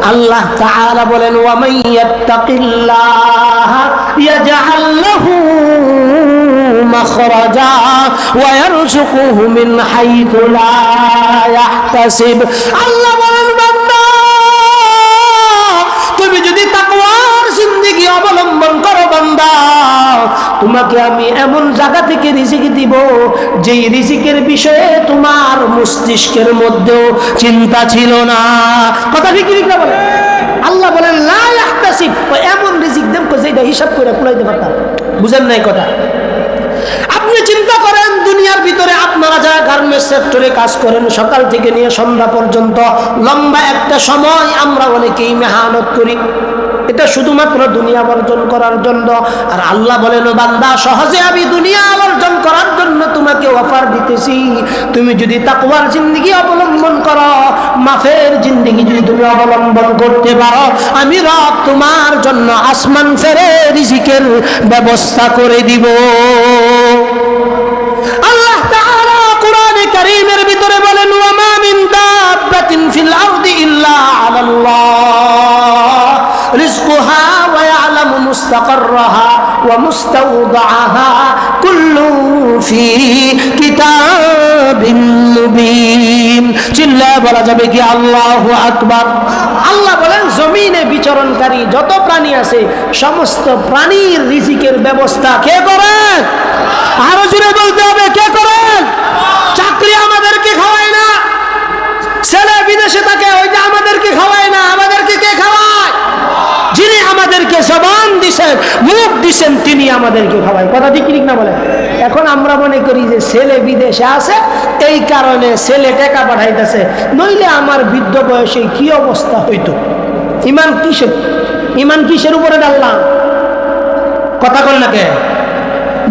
আল্লাহ তাআলা বলেন ওয়ামাই ইয়াত্তাকিল্লাহ ইয়াজআল লাহু مخرجا ويرزقه من حيث لا يحتسب আল্লাহ তোমাকে আমি এমন জায়গা থেকে রিজিক দিব যেই রিজিকের বিষয়ে তোমার মস্তিষ্কের মধ্যেও চিন্তা ছিল না। কথা ঠিক না বলে? আল্লাহ বলেন, লা ইয়াহতাসিব ও এমন রিজিক দেব যেটা হিসাব করে কুলাইতে পারতাম। বুঝেন নাই কথা? আপনি চিন্তা করেন, দুনিয়ার ভিতরে আপনারা যারা গার্মেন্টস সেক্টরে কাজ করেন, সকাল থেকে নিয়ে সন্ধ্যা পর্যন্ত লম্বা একটা সময় আমরা অনেকেই মেহনত করি। এটা শুধুমাত্র দুনিয়া অর্জন করার জন্য। আর আল্লাহ বলেন, "ও বান্দা, সহজে আমি দুনিয়া অর্জন করার জন্য তোমাকে অফার দিতেছি। তুমি যদি তাকওয়ার জিন্দগি অবলম্বন করো, মাফের জিন্দগি যদি তুমি অবলম্বন করতে পারো, আমি রব তোমার জন্য আসমান ফেরে রিজিকের ব্যবস্থা করে দিব। আল্লাহ তাআলা কোরআনে কারীমের ভিতরে বলেন, ওয়া মা মিন দাব্বাতিন ফিল আরদি ইল্লা আলাল্লাহ। রিজকুহা ওয়া ইয়ালামু মুস্তাকাররাহা ওয়া মুস্তাওদাআহা কুল্লু ফি চিল্লায় বলা যাবে কি আল্লাহু আকবার। আল্লাহ বলেন, জমিনে বিচরণকারী যত প্রাণী আছে, সমস্ত প্রাণীর রিজিকের ব্যবস্থা কে করেন আরও জুড়ে বলতে হবে, কে করেন চাকরি আমাদেরকে খাওয়ায় না ছেলে বিদেশে থাকে ওইটা আমাদেরকে খাওয়ায় না আমাদেরকে কে খাওয়ায় যিনি আমাদেরকে জবান দিছেন, মুখ দিছেন, তিনি আমাদেরকে ভাবাই কথা ঠিক ঠিক না বলে? এখন আমরা মনে করি যে ছেলে বিদেশে আছে, এই কারণে ছেলে টাকা পাঠাইতেছে। নইলে আমার বৃদ্ধ বয়সে কি অবস্থা হইতো? ইমান কিসের? ইমান কিসের উপরে ডাললাম কথা কল না কে?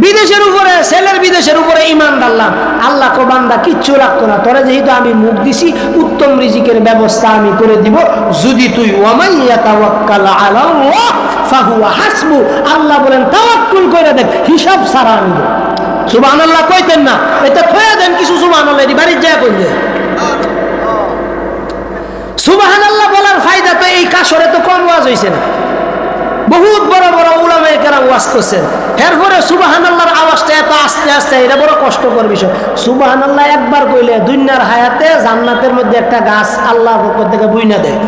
বিদেশের উপরে, ছেলের বিদেশের উপরে ইমান ডাললাম আল্লাহ কো বান্দা, কিচ্ছু রাখতো না। তোরা যেহেতু আমি মুখ দিছি, উত্তম রিজিকের ব্যবস্থা আমি করে দিব। যদি তুই হাসবু আল্লাহ বলেন, তাওয়াক্কুল করে দেখ, হিসাব সারা আমি দেব। সুবহানাল্লাহ কইতেন না। এটা কইয়া দেন কিছু সুবহানাল্লাহ, এটি বাড়ির যায় কইলে। আল্লাহ বলার ফায়দা তো এই কাশরে তো কম ওয়াজ হইছে না। বহুত বড় বড় কেরাম ওয়াজ করছেন এরপরে সুবাহান আল্লাহর আওয়াজটা এত আস্তে আস্তে, এটা বড় কষ্টকর বিষয়। সুবাহান আল্লাহ একবার কইলে দুনিয়ার হায়াতে জান্নাতের মধ্যে একটা গাছ আল্লাহ পক্ষ থেকে বুইনা দেয়।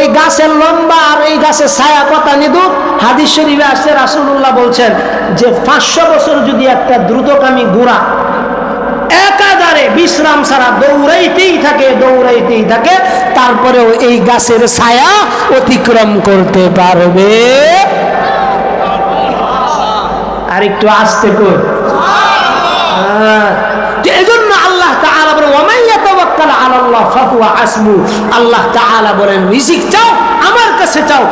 এই গাছের লম্বা আর এই গাছের ছায়া কথা নিদুক। হাদিস শরীফে আসছে, রাসূলুল্লাহ বলছেন যে পাঁচশো বছর যদি একটা দ্রুতগামী ঘোড়া একাধারে বিশ্রাম ছাড়া দৌড়াইতেই থাকে দৌড়াইতেই থাকে, তারপরেও এই গাছের ছায়া অতিক্রম করতে পারবে। আর একটু আসতে কর। এজন্য আল্লাহ রিজিক চাও, আমার কাছে চাও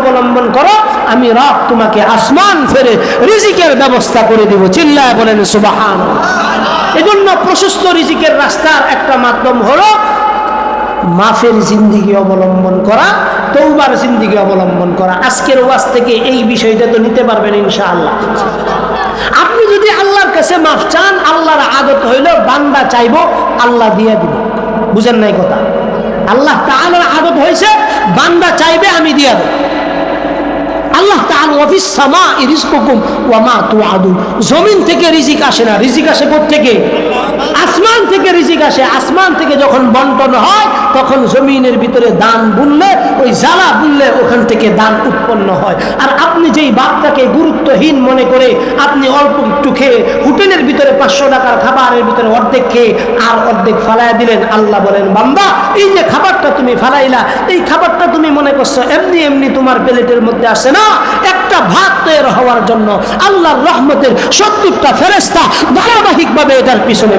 অবলম্বন করো, আমি তোমাকে আসমান ফেরে রিজিকের ব্যবস্থা করে এজন্য প্রশস্ত রিজিকের একটা মাধ্যম হলো মাফের জিন্দিগি অবলম্বন করা তৌবার জিন্দিগি অবলম্বন করা। আজকের ওয়াজ থেকে এই বিষয়টা তো নিতে পারবেন ইনশাআল্লাহ। আপনি যদি আল্লাহর কাছে মাফ চান, আল্লাহর আদত হইল বান্দা চাইব, আল্লাহ দিয়ে দিব। বুঝেন নাই কথা? আল্লাহ তাআলার আদত হয়েছে বান্দা চাইবে, আমি দিয়ে দেব। আল্লাহ জমিন থেকে রিজিক আসে না, রিজিক আসে থেকে আসমান থেকে রিজিক আসে, আসমান থেকে যখন বন্টন হয়, তখন জমিনের ভিতরে দান বুনলে, ওই জ্বালা বুনলে ওখান থেকে দান উৎপন্ন হয়। আর আপনি যেই বাপটাকে গুরুত্বহীন মনে করে আপনি অল্প একটু খেয়ে হোটেলের ভিতরে পাঁচশো টাকার খাবারের ভিতরে অর্ধেক খেয়ে আর অর্ধেক ফালাই দিলেন, আল্লাহ বলেন, বান্দা, এই যে খাবারটা তুমি ফালাইলা, এই খাবারটা তুমি মনে করছ, এমনি এমনি তোমার প্লেটের মধ্যে আসে না, একটা ভাত তৈরি হওয়ার জন্য আল্লাহর রহমতের সত্তরটা ফেরেস্তা ধারাবাহিকভাবে এটার পিছনে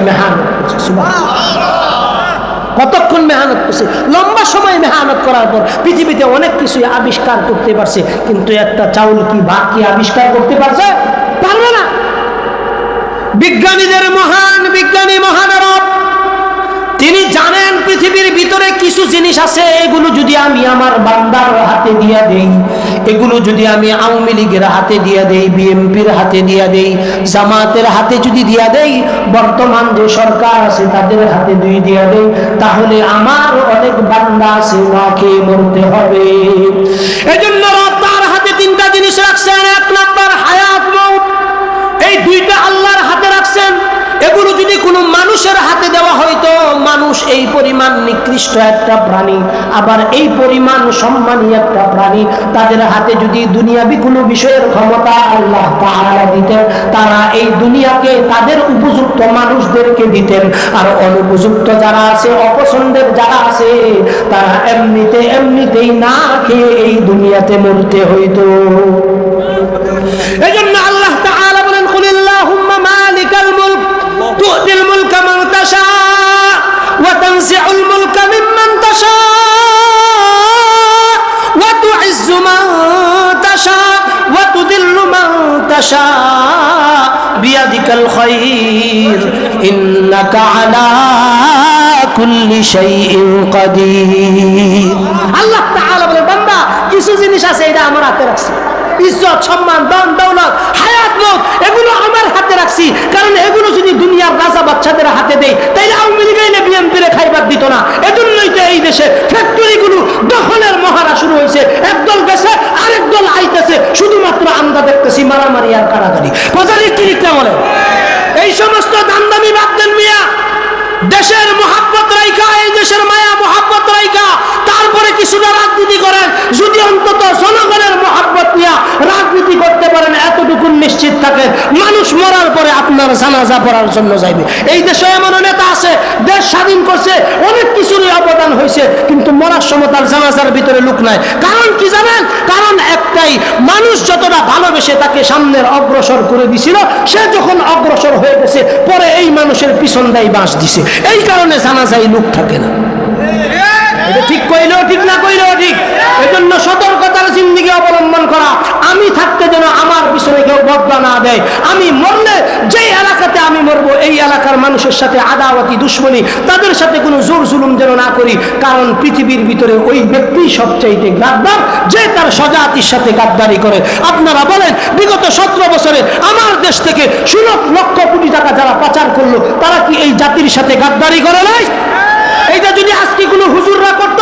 কতক্ষণ মেহনত করছে? লম্বা সময় মেহনত করার পর পৃথিবীতে অনেক কিছু আবিষ্কার করতে পারছে, কিন্তু একটা চাউল কি ভাত কি আবিষ্কার করতে পারছে? পারবে না। বিজ্ঞানীদের মহান, বিজ্ঞানী মহানরব তিনি জানেন পৃথিবীর ভিতরে কিছু জিনিস আছে, এগুলো যদি আমি আমার বান্দার হাতে দিয়া দেই, এগুলো যদি আমি আওয়ামী লীগের হাতে দিয়া দেই, বিএনপির হাতে দিয়া দেই, জামাতের হাতে যদি দিয়া দেই, বর্তমান যে সরকার আছে তাদের হাতে দুই দিয়া দেই, তাহলে আমার অনেক বান্দা আছে খেয়ে মরতে হবে। এজন্য তার হাতে তিনটা জিনিস রাখছেন, এক নাম্বার হায়াত মৌত এই দুইটা আল্লাহর হাতে রাখছেন, এগুলো যদি কোনো মানুষের হাতে দেওয়া হয়তো মানুষ এই পরিমাণ নিকৃষ্ট একটা প্রাণী, আবার এই পরিমাণ সম্মানী একটা প্রাণী, তাদের হাতে যদি দুনিয়াবি কোনো বিষয়ের ক্ষমতা আল্লাহ তাআলা দিতেন, তারা এই দুনিয়াকে তাদের উপযুক্ত মানুষদেরকে দিতেন। আর অনুপযুক্ত যারা আছে, অপছন্দের যারা আছে, তারা এমনিতে এমনিতেই না খেয়ে এই দুনিয়াতে মরতে হইতো। এই জন্য বলে, বান্দা, কিছু জিনিস আছে এটা আমার হাতে রাখছি। ইজ্জত, সম্মান, দান, দৌলত, হায়াত, মত, এগুলো আমার হাতে রাখছি। কারণ এগুলো যদি দুনিয়ার রাজা বাচ্চাদের হাতে দেয় তাইলে আওয়ামী লীগ এলে বিএনপিরে খাইবার দিত না। এজন্যই তো এই দেশে ফ্যাক্টরিগুলো দখলের মহারা শুরু হয়েছে। একদল গেছে আইতেছে শুধুমাত্র আমরা দেখতেছি মারামারি আর কারাগারি। প্রজারির কিরিকটা বলে? এই সমস্ত দামদামি বাদ দেন মিয়া, দেশের মোহাব্বত রাইখা, এই দেশের মায়া, মোহাব্বত রাইখা, তারপরে কিছুটা রাজনীতি করেন, যদি অন্তত জনগণের মোহাব্বত নিয়ে রাজনীতি করতে পারেন এতটুকু নিশ্চিত থাকেন, মানুষ মরার পরে আপনার জানাজা পড়ার জন্য যাইবে। এই দেশে এমন নেতা আছে, দেশ স্বাধীন করছে, অনেক কিছুরই অবদান হয়েছে, কিন্তু মরার সময় তার জানাজার ভিতরে লুক নাই। কারণ কি জানেন? কারণ একটাই, মানুষ যতটা ভালোবেসে তাকে সামনের অগ্রসর করে দিছিল, সে যখন অগ্রসর হয়ে গেছে, পরে এই মানুষের পিছন দেয় বাঁশ দিছে। এই কারণে জানাজাই লুক থাকে না। ঠিক কইলেও সতর্কতার জিন্দিগি অবলম্বন করা। আমি থাকতে যেন আমার পিছনে কেউ বদলা না দেয়। আমি মরলে যেই এলাকাতে আমি মরবো, এই এলাকার মানুষের সাথে আদাওয়াতি দুশ্মনী, তাদের সাথে কোনো জোর জুলুম যেন না করি। কারণ পৃথিবীর ভিতরে ওই ব্যক্তি সবচাইতে গাদ্দার, যে তার স্বজাতির সাথে গাদ্দারি করে। আপনারা বলেন, বিগত সতেরো বছরে আমার দেশ থেকে ষোলো লক্ষ কোটি টাকা যারা পাচার করল, তারা কি এই জাতির সাথে গাদ্দারি করে নাই? এইটা যদি আজকে কোনো হুজুররা করত,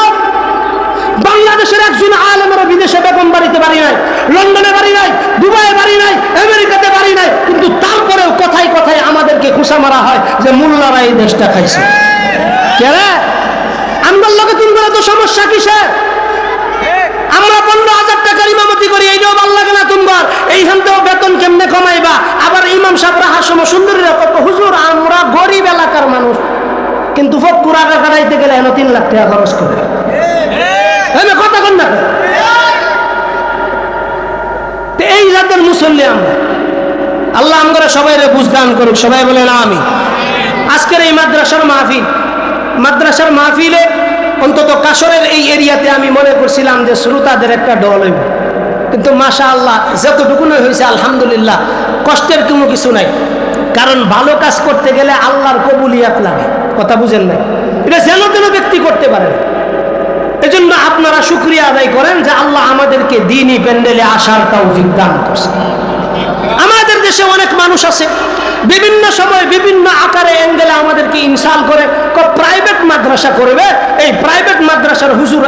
বাংলাদেশের একজন আলেমেরা বিদেশে বেগম বাড়িতে বাড়ি নাই, লন্ডনে বাড়ি নাই, দুবাইয়ে বাড়ি নাই, আমেরিকাতে বাড়ি নাই, কিন্তু তারপরেও কথায় কথায় আমাদেরকে খুশা মারা হয় যে মোল্লারা এই দেশটা খাইছে। কেরে আমার লোকে তুমি তো সমস্যা কিসের আমরা পনেরো হাজার টাকার ইমামতি করি, এইটাও ভালো লাগে না তোমার। এইখান থেকেও বেতন কেমনে কমাইবা? আবার ইমাম সাহেব রাহার সময় সুন্দরীরা কত, হুজুর, আমরা গরিব এলাকার মানুষ। কিন্তু কাটাইতে গেলে এনে তিন লাখ টাকা খরচ করে। কথা এই জাতের মুসল্লি আমরা। আল্লাহ আমরা সবাই বুঝদান করুক, সবাই বলে না আমি আজকের এই মাদ্রাসার মাহফিল, মাদ্রাসার মাহফিলে অন্তত কাশরের এই এরিয়াতে আমি মনে করছিলাম যে শ্রোতাদের একটা দল হইব। কিন্তু মাশা আল্লাহ যতটুকু হয়েছে আলহামদুলিল্লাহ, কষ্টের কোনো কিছু নাই। কারণ ভালো কাজ করতে গেলে আল্লাহর কবুলিয়াত লাগে। কথা বুঝেন নাই। এটা যেন তেন ব্যক্তি করতে পারে। এজন্য আপনারা সুক্রিয়া আদায় করেন যে আল্লাহ আমাদেরকে দিনই প্যান্ডেলে আসার তাও দান করছে। আমাদের দেশে অনেক মানুষ আছে, বিভিন্ন সময় বিভিন্ন আকারে অ্যাঙ্গেলে আমাদেরকে ইনসাল করে প্রাইভেট মাদ্রাসা করবে। এই প্রাইভেট মাদ্রাসার হুজুর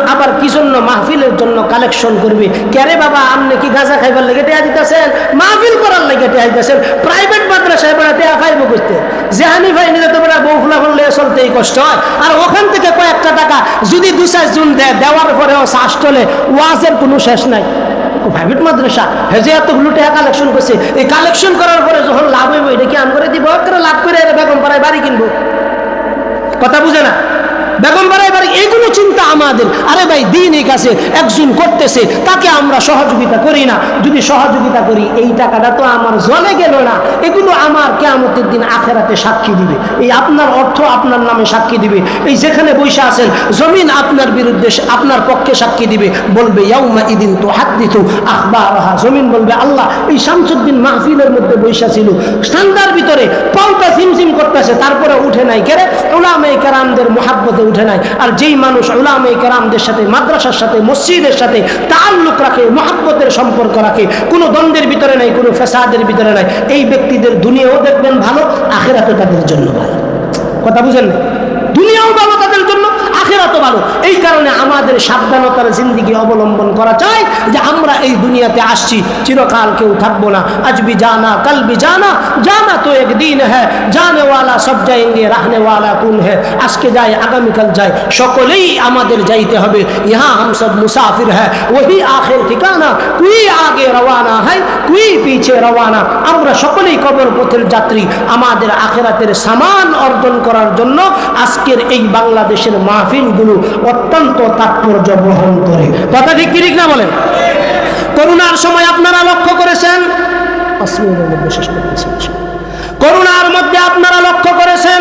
জন্য মাহফিলের জন্য কালেকশন করবে। কেরে বাবা আপনি কি গাঁজা খাইবার লেগে টেয়া দিতেছেন? মাহফিল করার লেগে টেয়া দিতেছেন। প্রাইভেট মাদ্রাসায় বেড়া টেয়া ফাইব করতে জেহানি ফাই নিলে তো বেড়া বউ ফুলা ফুললে চলতে এই কষ্ট হয়। আর ওখান থেকে কয়েকটা টাকা যদি দু চারজন দেয়, দেওয়ার পরেও শ্বাস চলে, ওয়াজের কোনো শেষ নাই। প্রাইভেট মাদ্রাসা হেজে এতগুলো টাকা কালেকশন করছে, এই কালেকশন করার পরে যখন লাভ হইব, এটা কি আম করে দিব? করে লাভ করে বেগম পাড়ায় বাড়ি কিনবো। কথা বুঝে না? বেগম পাড়ায় বাড়ি এগুলো চিন্তা আমাদের। আরে ভাই, দিন এই কাছে একজন করতেছে, তাকে আমরা সহযোগিতা করি না। যদি সহযোগিতা করি, এই টাকাটা তো আমার জলে গেল না। এগুলো আমার কেয়ামতের দিন আখেরাতে সাক্ষী দিবে। এই আপনার অর্থ আপনার নামে সাক্ষী দিবে। এই যেখানে বসে আছেন, জমিন আপনার বিরুদ্ধে আপনার পক্ষে সাক্ষী দিবে। বলবে, ইয়াউমা ইদিন তো হাত দিত আখবারহা। জমিন বলবে, আল্লাহ, এই শামসুদ্দিন মাহফিলের মধ্যে বৈশা ছিল। ঠান্ডার ভিতরে পাউটা ঝিমঝিম করতেছে, তারপরে উঠে নাই। কেরে? ওলামাই কেরামদের মোহাব্বতে উঠে নাই। আর যেই মানুষ ওলামাই কেরামদের সাথে, মাদ্রাসার সাথে, মসজিদের সাথে তাল্লুক রাখে, মহাব্বতের সম্পর্ক রাখে, কোনো দ্বন্দ্বের ভিতরে নাই, কোনো ফেসাদের ভিতরে নাই, এই ব্যক্তিদের দুনিয়াও দেখবেন ভালো আখেরাতে তাদের জন্য ভালো। কথা বুঝেন না দুনিয়াও ভালো, তাদের জন্য আখেরাত ভালো? এই কারণে আমাদের সাবধানতার জিন্দিগি অবলম্বন করা চাই যে আমরা এই দুনিয়াতে আসছি, চিরকাল কেউ থাকব না। আজবি জানা কালবি জানা। জানা তো একদিন হ্যাঁ জানেওয়ালা সব যায়ঙ্গে রাহনেওয়ালা কুন হ্যাঁ আজকে যায়, আগামীকাল যায়। সকলেই আমাদের যাইতে হবে। ইহা আম সব মুসাফির হ্যাঁ ওই আখের ঠিকানা। কুই আগে রওয়ানা হ্যাঁ কুই পিছিয়ে রওয়ানা। আমরা সকলেই কবর পথের যাত্রী। আমাদের আখেরাতের সামান অর্জন করার জন্য আজকের এই বাংলাদেশের মাহফিল মাহফিলগুলো অত্যন্ত তাৎপর্য বহন করে। কথা ঠিক ঠিক না বলেন? করোনার সময় আপনারা লক্ষ্য করেছেন? অশ্লীলের মধ্যে আপনারা লক্ষ্য করেছেন?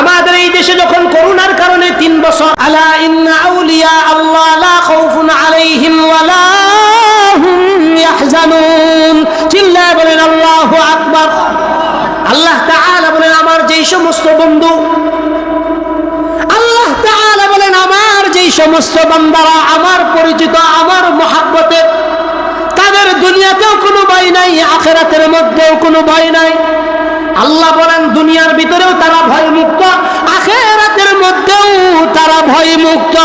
আমাদের এই দেশে যখন করোনার কারণে তিন বছর, আলা ইন্না আউলিয়া আল্লাহ লা খাউফুন আলাইহিম ওয়ালা হুম ইয়াহজানুন। চিল্লায় বলেন, আল্লাহু আকবার। আল্লাহ তাআলা বলেন, আমার যেই সমস্ত বন্ধু আল্লাহ তাআলা বলেন আমার যেই সমস্ত বান্দারা আমার পরিচিত, আমার মহাব্বতের। তাদের দুনিয়াতেও কোনো ভয় নাই, আখেরাতের মধ্যেও কোনো ভয় নাই। আল্লাহ বলেন, দুনিয়ার ভিতরেও তারা ভয় মুক্ত আখেরাতের মধ্যেও তারা ভয় মুক্ত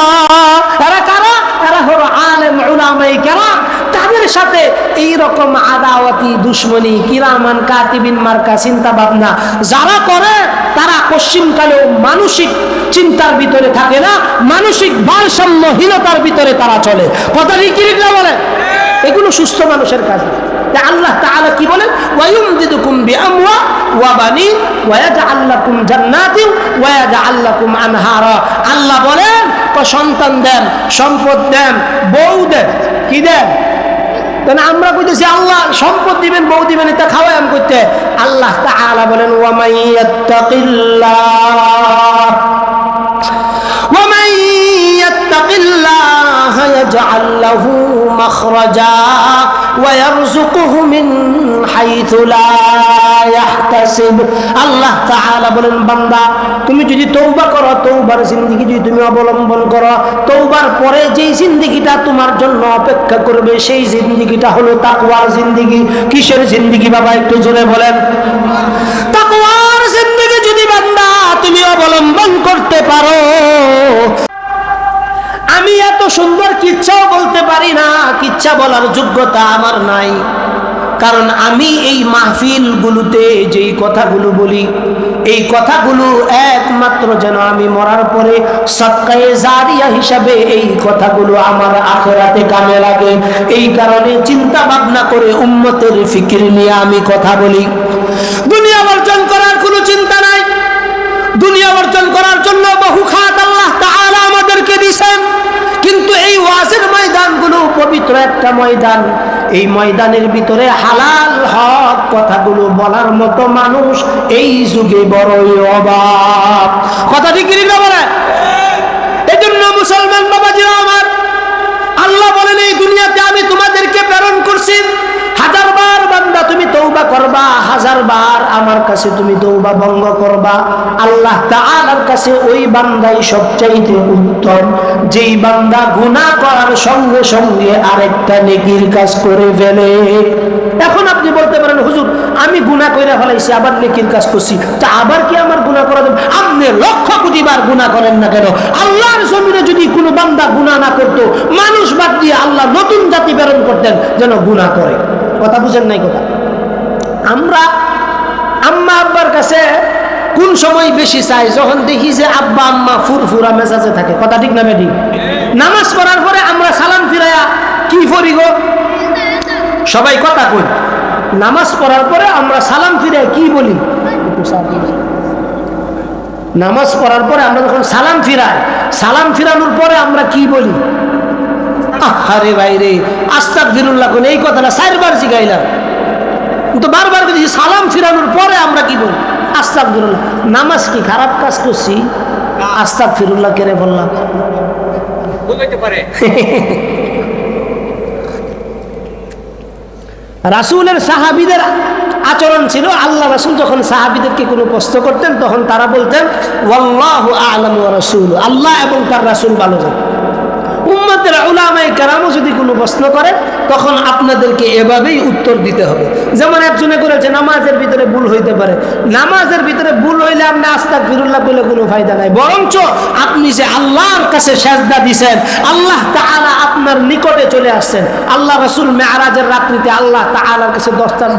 তারা কারা তারা হলো আলেম উলামাই কেরাম তাদের সাথে এই রকম আদাওয়াতি দুশ্মনী, কিরামান, কাতিবিন, মার্কা চিন্তা ভাবনা যারা করে, তারা পশ্চিমকালেও মানসিক চিন্তার ভিতরে থাকে না, মানসিক ভারসাম্যহীনতার ভিতরে তারা চলে। কথা না বলে? এগুলো সুস্থ মানুষের কাজ। আল্লাহ তাআলা কি বলেন? ওয়ায়ুমদিদুকুম বিআমওয়া ওয়া বানিন ওয়া ইয়াজআল লাকুম জান্নাতিন ওয়া ইয়াজআল লাকুম আনহারা। আল্লাহ বলেন সন্তান দেন, সম্পদ দেন, বউ দেন, কি দেন? তাহলে আমরা কইতেছি, আল্লাহ সম্পদ দিবেন, বউ দিবেন, এটা খাওয়াই আমি করতে। আল্লাহ তাআলা বলেন ওয়ামাই ইয়াত্তাকিল্লাহ ওয়ামাই ইয়াত্তাকিল্লাহ ইয়াজআল লাহু মাখরাজা ওয়া ইয়ারযুকুহু মিন হাইথু লা আল্লাহ তাআলা বলেন, বান্দা, তুমি যদি তৌবা করো তৌবার জিন্দিগি যদি তুমি অবলম্বন করো তৌবার পরে যেই জিন্দিগিটা তোমার জন্য অপেক্ষা করবে, সেই জিন্দিগিটা হলো জিন্দিগি। কিসের জিন্দিগি বাবা, একটু জোরে বলেন। জিন্দিগি যদি বান্দা তুমি অবলম্বন করতে পারো, আমি এত সুন্দর কিচ্ছাও বলতে পারি না, কিচ্ছা বলার যোগ্যতা আমার নাই। কারণ আমি এই মাহফিলগুলোতে যেই কথাগুলো বলি, এই কথাগুলো একমাত্র যেন আমি মরার পরে সৎকায়ে জারিয়া হিসাবে এই কথাগুলো আমার আখেরাতে কামে লাগে। এই কারণে চিন্তা ভাবনা করে উম্মতের ফিকির নিয়ে আমি কথা বলি। দুনিয়া অর্জন করার কোনো চিন্তা নাই। দুনিয়া অর্জন করার জন্য বহু খাত আল্লাহ তাআলা আমাদেরকে দিয়েছেন কিন্তু এই ওয়াজের ময়দানগুলো পবিত্র একটা ময়দান। এই ময়দানের ভিতরে হালাল হক কথাগুলো বলার মতো মানুষ এই যুগে বড়ই অভাব কথা ঠিক না বলে? এই জন্য মুসলমান বাবাজিরা আমার, আল্লাহ বলেন, এই দুনিয়াতে আমি তোমাদেরকে প্রেরণ করছি তৌবা করবা, হাজার বার আমার কাছে তুমি তৌবা ভঙ্গ করবা। আল্লাহ তাআলার কাছে ওই বান্দাই সবচাইতে উত্তম। যেই বান্দা গুনাহ করার সঙ্গে সঙ্গে আরেকটা নেকির কাজ করে ফেলে। এখন আপনি বলতে পারেন, হুজুর, আমি গুনাহ কইরা ফেলাইছি, আবার নেকির কাজ করছি। তা আবার কি আমার গুনাহ করা দেবে আপনি লক্ষ কোটি বার গুনাহ করেন না কেন? আল্লাহর জমিনে যদি কোনো বান্দা গুনাহ না করতো, মানুষ বাদ দিয়ে আল্লাহ নতুন জাতি প্রেরণ করতেন, যেন গুনাহ করে। কথা বুঝেন নাই কথা? আমরা আম্মা আব্বার কাছে কোন সময় বেশি চাই? যখন দেখি যে আব্বা আম্মা ফুরফুরা মেজাজে থাকে। কথা ঠিক না বেটি? নামাজ পড়ার পরে আমরা সালাম ফিরাইয়া কি করি গো? সবাই কথা কই। নামাজ পড়ার পরে আমরা সালাম ফিরে কি বলি। নামাজ পড়ার পরে আমরা যখন সালাম ফিরাই, সালাম ফিরানোর পরে আমরা কি বলি? আরে ভাই রে আস্তাক ফিরুল্লাহ এই কথাটা চারবার শিখাইলাম। তো বারবার বলছি সালাম ফিরানোর পরে আমরা কি বলি? আস্তাক ফিরুল্লাহ নামাজ কি খারাপ কাজ করছি? আস্তাক ফিরুল্লাহ কেড়ে বললাম রাসুলের সাহাবিদের আচরণ ছিল আল্লাহ রাসুল যখন সাহাবিদেরকে কোনো প্রশ্ন করতেন তখন তারা বলতেন ওয়াল্লাহু আলাম রাসূল। আল্লাহ এবং তার রাসূল ভালো জানেন। উম্মতের উলামায়ে কেরামও যদি কোনো প্রশ্ন করে, তখন আপনাদেরকে এভাবেই উত্তর দিতে হবে। যেমন একজনে করেছে, নামাজের ভিতরে ভুল হইতে পারে। নামাজের ভিতরে ভুল হইলে আপনি আস্তাক ফিরুল্লাহ বলে কোনো ফায়দা নাই। বরঞ্চ আপনি যে আল্লাহর কাছে সেজদা দিছেন, আল্লাহ তাআলা আপনার নিকটে চলে আসছেন। আল্লাহ রসুল মেয়ারাজের রাত্রিতে আল্লাহ তাআলার কাছে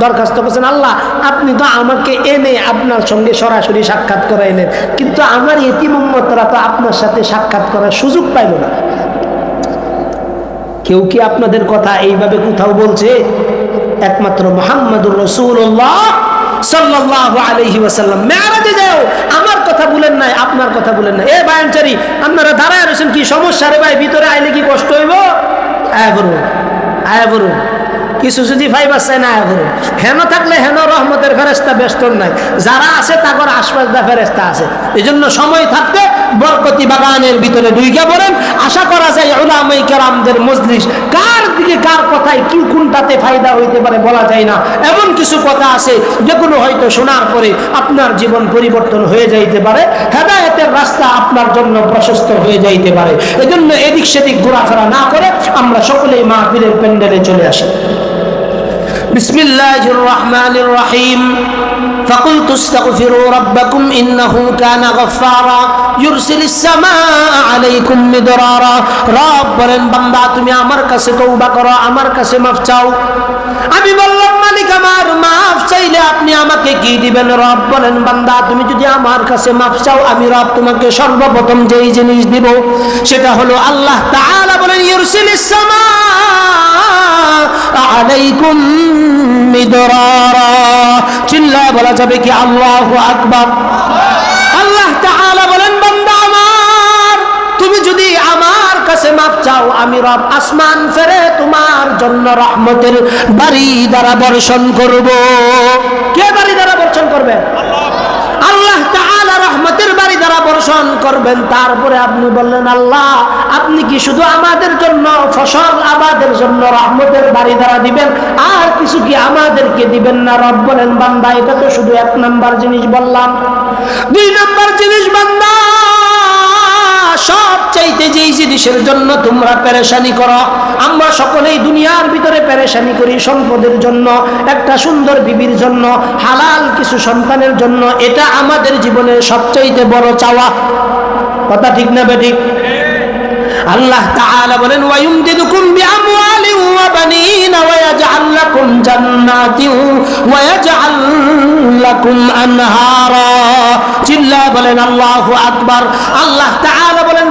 দরখাস্ত করছেন, আল্লাহ আপনি তো আমাকে এনে আপনার সঙ্গে সরাসরি সাক্ষাৎ করাইলেন। কিন্তু আমার এতিম উম্মতরা তো আপনার সাথে সাক্ষাৎ করার সুযোগ পাইল না। কেউ কি আপনাদের কথা এইভাবে কোথাও বলছে? একমাত্র মোহাম্মদুর রসুল্লাহ সাল্লাহ আমার কথা বলেন আপনার কথা বলেন না এ আপনারা রয়েছেন কি সমস্যা রে ভাই? ভিতরে আইলে কি কষ্ট হইব? আয় বলুন আয় বলুন কিছু যদি ফাইবার চাই না আয় হেন থাকলে হেন রহমতের ফেরেস্তা বেষ্টন নাই। যারা আছে তাগর আশপাশ দা ফেরেস্তা আছে। এই জন্য সময় থাকতে বরকতি বাগানের ভিতরে ঢুইকে পড়েন। আশা করা যায় ওলামাই কেরামদের মজলিস কার দিকে কার কথায় কি কোনটাতে ফায়দা হইতে পারে বলা যায় না। এমন কিছু কথা আছে, যেগুলো হয়তো শোনার পরে আপনার জীবন পরিবর্তন হয়ে যাইতে পারে। হেদায়তের রাস্তা আপনার জন্য প্রশস্ত হয়ে যাইতে পারে। এজন্য এদিক সেদিক ঘোরাফেরা না করে আমরা সকলেই মাহফিলের প্যান্ডেলে চলে আসি। بسم الله الرحمن الرحيم فقلت استغفروا ربكم إنه كان غفارا يرسل السماء عليكم مدرارا রব বলেন বান্দা তুমি আমার কাছে তওবা করো আমার কাছে মাফ চাও আমি বললাম মালিক আমার মাফ চাইলে আপনি আমাকে কি দিবেন? রব বলেন, বান্দা, তুমি যদি আমার কাছে মাফ চাও, আমি রব তোমাকে সর্বপ্রথম যেই জিনিস দিব, সেটা হলো আল্লাহ তাআলা বলেন ইউরসিলিস সামা আলাইকুম মিদরারা। চিল্লা বলা যাবে কি আল্লাহু আকবার? আল্লাহ তাআলা কাছে মাফ চাও, আমি রব আসমান ফেরে তোমার জন্য রহমতের বাড়ি দ্বারা বর্ষণ করব। কে বাড়ি দ্বারা বর্ষণ করবে? আল্লাহ রহমতের বাড়ি দ্বারা বর্ষণ করবেন। তারপরে আপনি বললেন, আল্লাহ, আপনি কি শুধু আমাদের জন্য ফসল আবাদের জন্য রহমতের বাড়ি দ্বারা দিবেন? আর কিছু কি আমাদেরকে দিবেন না? রব বলেন, বান্দা, এটা তো শুধু এক নাম্বার জিনিস বললাম। দুই নাম্বার জিনিস, বান্দা সব চাইতে যেই জিনিসের জন্য তোমরা পেরেশানি করো, আমরা সকলেই দুনিয়ার ভিতরে পেরেশানি করি সম্পদের জন্য, একটা সুন্দর বিবির জন্য, হালাল কিছু সন্তানের জন্য, এটা আমাদের জীবনের সবচাইতে বড় চাওয়া। কথা ঠিক না বেঠিক আল্লাহ তাআলা বলেন, ওয়ায়ুমদিদুকুম বিআমওয়ালিন ওয়া বানিন ওয়া ইয়াজআল লাকুম জান্নাতিন ওয়া ইয়াজআল লাকুম আনহারা। চিল্লা বলেন, আল্লাহু আকবার। আল্লাহ তাআলা বলেন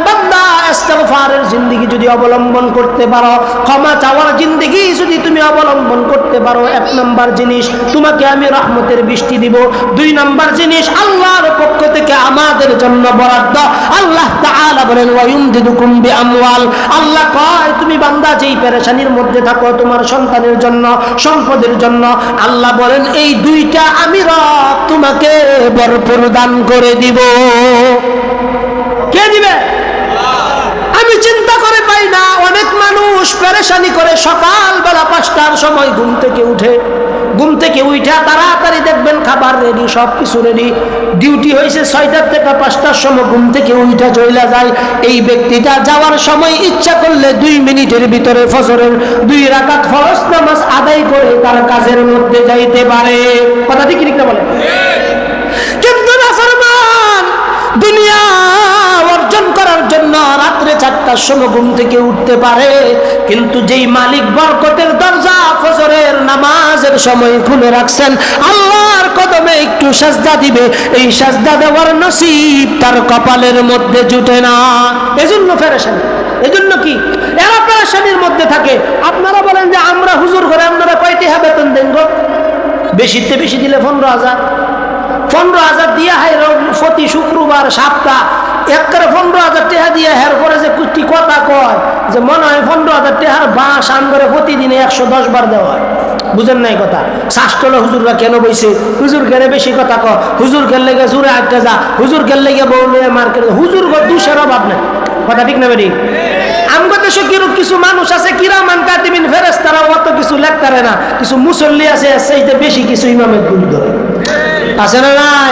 ইস্তিগফারের জিন্দেগি যদি অবলম্বন করতে পারো, ক্ষমা চাওয়ার জিন্দেগি যদি তুমি অবলম্বন করতে পারো, এক নাম্বার জিনিস তোমাকে আমি রহমতের বৃষ্টি দিব। দুই নাম্বার জিনিস আল্লাহর পক্ষ থেকে আমাদের জন্য বরাদ্দ। আল্লাহ তাআলা বলেন বিআমওয়াল। আল্লাহ কয়, তুমি বান্দা যেই পেরেশানির মধ্যে থাকো তোমার সন্তানের জন্য, সম্পদের জন্য। আল্লাহ বলেন, এই দুইটা আমি রব তোমাকে ভরপুর দান করে দিব। কে দিবে? আমি চিন্তা করে পাই না। অনেক মানুষ পেরেশানি করে সকালবেলা পাঁচটার সময় ঘুম থেকে উঠে। ঘুম থেকে উঠা তাড়াতাড়ি দেখবেন খাবার রেডি সব কিছু রেডি ডিউটি হয়েছে ছয়টার থেকে পাঁচটার সময় ঘুম থেকে উঠা চলে যায়। এই ব্যক্তিটা যাওয়ার সময় ইচ্ছা করলে দুই মিনিটের ভিতরে ফজরের দুই রাকাত ফরজ নামাজ আদায় করে তার কাজের মধ্যে যাইতে পারে। কথা ঠিক না বলে কিন্তু দুনিয়া জন্য রাত্রে চারটার সময় ঘুম থেকে উঠতে পারে। কিন্তু যেই মালিক বরকতের দরজা ফজরের নামাজের সময় খুলে রাখছেন, আল্লাহর কদমে একটু সাজদা দিবে। এই সাজদা দেওয়ার নসিব তার কপালের মধ্যে জুটে না। এজন্য ফেরেশানি, এজন্য কি? এরা পেরেশানির মধ্যে থাকে। আপনারা বলেন যে, আমরা হুজুর করে আপনারা কয়টি বেতন দেন গো? বেশিতে বেশি দিলে পনেরো হাজার। পনেরো হাজার দিয়া হাই প্রতি শুক্রবার সাতটা একবারে পনেরো হাজার টেহা দিয়ে হের পরে যে কুটি কথা কয়, যে মনে হয় পনেরো হাজার টেহার বাঁশ আন করে প্রতিদিনে একশো দশ বার দেওয়া হয়। বুঝেন নাই কথা? শাস্তলে হুজুররা কেন বইছে? হুজুর কেন বেশি কথা ক হুজুর খেল লেগে জুড়ে আটকে যা? হুজুর খেল লেগে বউলে মার্কেট হুজুর গো দুশের অভাব নাই। কথা ঠিক না বেরি আমগো দেশে কিরু কিছু মানুষ আছে? কিরামান কাতিবিন ফেরেস তারা অত কিছু লেখতারে না। কিছু মুসল্লি আছে সেইতে বেশি কিছু ইমামের ভুল ধরে। আছে না নাই?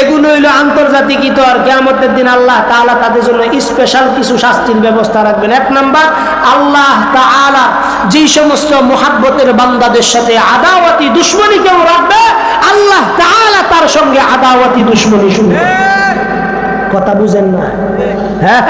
এগুলো হইল আন্তর্জাতিক ইতর কেয়ামতের দিন আল্লাহ তালা তাদের জন্য স্পেশাল কিছু শাস্তির ব্যবস্থা রাখবেন। এক নাম্বার আল্লাহ তালা যেই সমস্ত মোহাব্বতের বান্দাদের সাথে আদাওয়াতি দুশ্মনী কেউ রাখবে আল্লাহ তালা তার সঙ্গে আদাওয়াতি দুশ্মনী শুনবে। কথা বুঝেন না? হ্যাঁ।